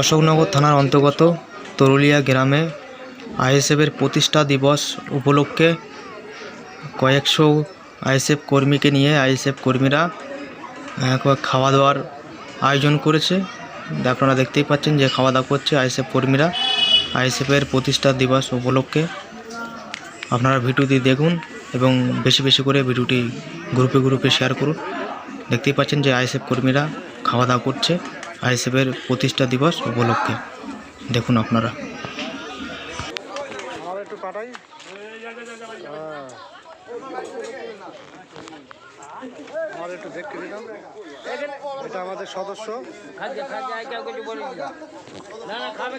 অশোকনগর থানার অন্তর্গত তরুলিয়া গ্রামে আইএসএফের প্রতিষ্ঠা দিবস উপলক্ষে কয়েকশো আইএসএফ কর্মীকে নিয়ে আইএসএফ কর্মীরা খাওয়া দাওয়ার আয়োজন করেছে। আপনারা দেখতেই পাচ্ছেন যে খাওয়া দাওয়া করছে আইএসএফ কর্মীরা। আইএসএফের প্রতিষ্ঠা দিবস উপলক্ষে আপনারা ভিডিওটি দেখুন এবং বেশি বেশি করে ভিডিওটি গ্রুপে গ্রুপে শেয়ার করুন। দেখতেই পাচ্ছেন যে আইএসএফ কর্মীরা খাওয়া দাওয়া করছে। আইএসএফের প্রতিষ্ঠা দিবস উপলক্ষে। দেখুন আপনারা। আমার একটু দেখতে দিলাম এটা আমাদের সদস্য না না, খাবে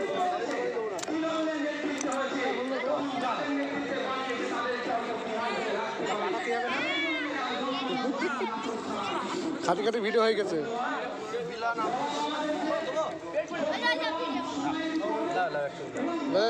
খাটি খাটি ভিডিও হয়ে গেছে লে।